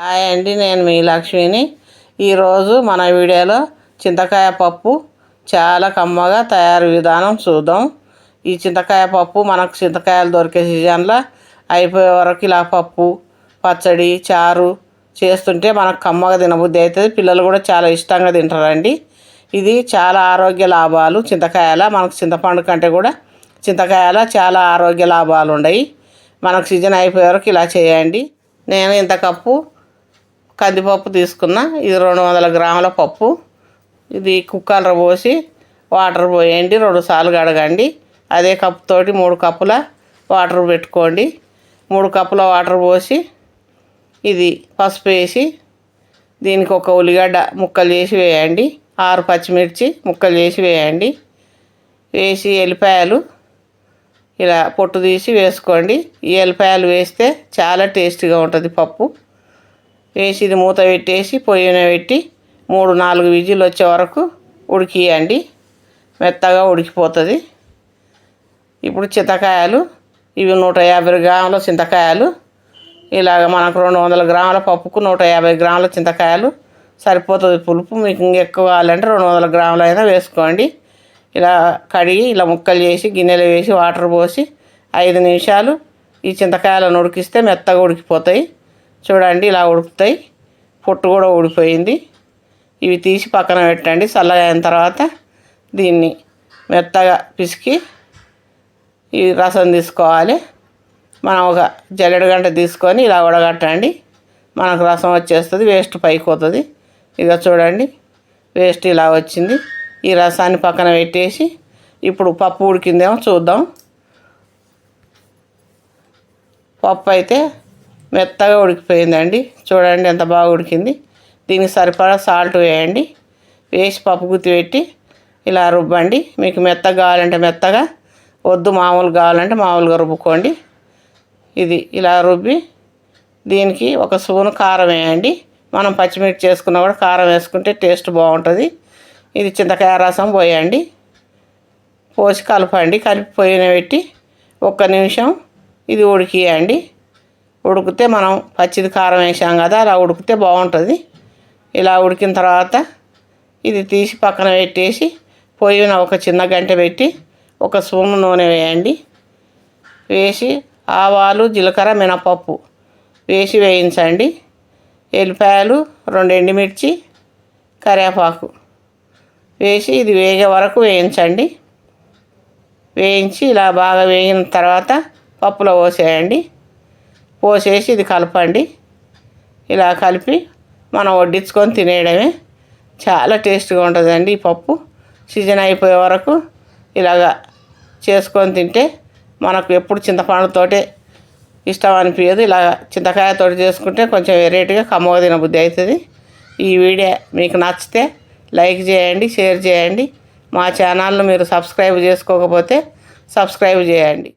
Hi అండి నేను మీ లక్ష్మిని. ఈరోజు మన వీడియోలో చింతకాయ పప్పు చాలా కమ్మగా తయారు విధానం చూద్దాం. ఈ చింతకాయ పప్పు మనకు చింతకాయలు దొరికే సీజన్లో అయిపోయే వరకు ఇలా పప్పు పచ్చడి చారు చేస్తుంటే మనకు కమ్మగా తినబుద్ధి అవుతుంది. పిల్లలు కూడా చాలా ఇష్టంగా తింటారండి. ఇది చాలా ఆరోగ్య లాభాలు చింతకాయల. మనకు చింతపండు కంటే కూడా చింతకాయల చాలా ఆరోగ్య లాభాలు ఉన్నాయి. మనకు సీజన్ అయిపోయే వరకు ఇలా చేయండి. నేను ఇంత కప్పు కందిపప్పు తీసుకున్న ఇది రెండు వందల గ్రాముల పప్పు. ఇది కుక్కర్లో పోసి వాటర్ పోయండి రెండు సార్లు కడగండి. అదే కప్పుతోటి మూడు కప్పుల వాటర్ పెట్టుకోండి. మూడు కప్పుల వాటర్ పోసి ఇది పసుపు వేసి దీనికి ఒక ఉల్లిగడ్డ ముక్కలు చేసి వేయండి. ఆరు పచ్చిమిర్చి ముక్కలు చేసి వేయండి. వేసి ఎల్లిపాయలు ఇలా పొట్టు తీసి వేసుకోండి. ఈ ఎల్లిపాయలు వేస్తే చాలా టేస్టీగా ఉంటుంది పప్పు. వేసి ఇది మూత పెట్టేసి పొయ్యిన పెట్టి మూడు నాలుగు విజిల్ వచ్చే వరకు ఉడికియండి. మెత్తగా ఉడికిపోతుంది. ఇప్పుడు చింతకాయలు ఇవి నూట యాభై గ్రాముల చింతకాయలు. ఇలాగ మనకు రెండు వందల గ్రాముల పప్పుకు నూట యాభై గ్రాముల చింతకాయలు సరిపోతుంది పులుపు. మీకు ఇంకెక్కువ కావాలంటే రెండు వందల గ్రాములు అయినా వేసుకోండి. ఇలా కడిగి ఇలా ముక్కలు చేసి గిన్నెలు వేసి వాటర్ పోసి ఐదు నిమిషాలు ఈ చింతకాయలను ఉడికిస్తే మెత్తగా ఉడికిపోతాయి. చూడండి ఇలా ఉడుకుతాయి. పొట్టు కూడా ఊడిపోయింది. ఇవి తీసి పక్కన పెట్టండి. చల్లగా అయిన తర్వాత దీన్ని మెత్తగా పిసికి ఈ రసం తీసుకోవాలి. మనం ఒక జల్లెడు గంట తీసుకొని ఇలా ఉడగట్టండి. మనకు రసం వచ్చేస్తుంది వేస్ట్ పైకి పోతుంది. ఇక చూడండి వేస్ట్ ఇలా వచ్చింది. ఈ రసాన్ని పక్కన పెట్టేసి ఇప్పుడు పప్పు ఉడికిందేమో చూద్దాం. పప్పు అయితే మెత్తగా ఉడికిపోయిందండి. చూడండి ఎంత బాగా ఉడికింది. దీనికి సరిపడా సాల్ట్ వేయండి. వేసి పప్పు గుత్తి పెట్టి ఇలా రుబ్బండి. మీకు మెత్తగా కావాలంటే మెత్తగా వద్దు మామూలు కావాలంటే మామూలుగా రుబ్బుకోండి. ఇది ఇలా రుబ్బి దీనికి ఒక స్పూన్ కారం వేయండి. మనం పచ్చిమిర్చి చేసుకున్నా కూడా కారం వేసుకుంటే టేస్ట్ బాగుంటుంది. ఇది చింతకాయ రసం పోయండి. పోసి కలపండి. కలిపి పొయ్యిన పెట్టి ఒక్క నిమిషం ఇది ఉడికియండి. ఉడికితే మనం పచ్చిది కారం వేసాం కదా అలా ఉడికితే బాగుంటుంది. ఇలా ఉడికిన తర్వాత ఇది తీసి పక్కన పెట్టేసి పొయ్యిన ఒక చిన్న గంట పెట్టి ఒక స్పూన్ నూనె వేయండి. వేసి ఆవాలు జీలకర్ర మినపప్పు వేసి వేయించండి. ఎల్లిపాయలు రెండు ఎండుమిర్చి కరివేపాకు వేసి ఇది వేగే వరకు వేయించండి. వేయించి ఇలా బాగా వేగిన తర్వాత పప్పులో పోసేయండి. పోసేసి ఇది కలపండి. ఇలా కలిపి మనం వడ్డించుకొని తినేయడమే. చాలా టేస్ట్గా ఉంటుందండి ఈ పప్పు. సీజన్ అయిపోయే వరకు ఇలాగా చేసుకొని తింటే మనకు ఎప్పుడు చింతపండుతోటే ఇష్టం అనిపించదు ఇలా చింతకాయతో చేసుకుంటే కొంచెం వెరైటీగా కమ్మగా తినబుద్ధి అవుతుంది ఈ వీడియో మీకు నచ్చితే లైక్ చేయండి షేర్ చేయండి. మా ఛానల్ను మీరు సబ్స్క్రైబ్ చేసుకోకపోతే సబ్స్క్రైబ్ చేయండి.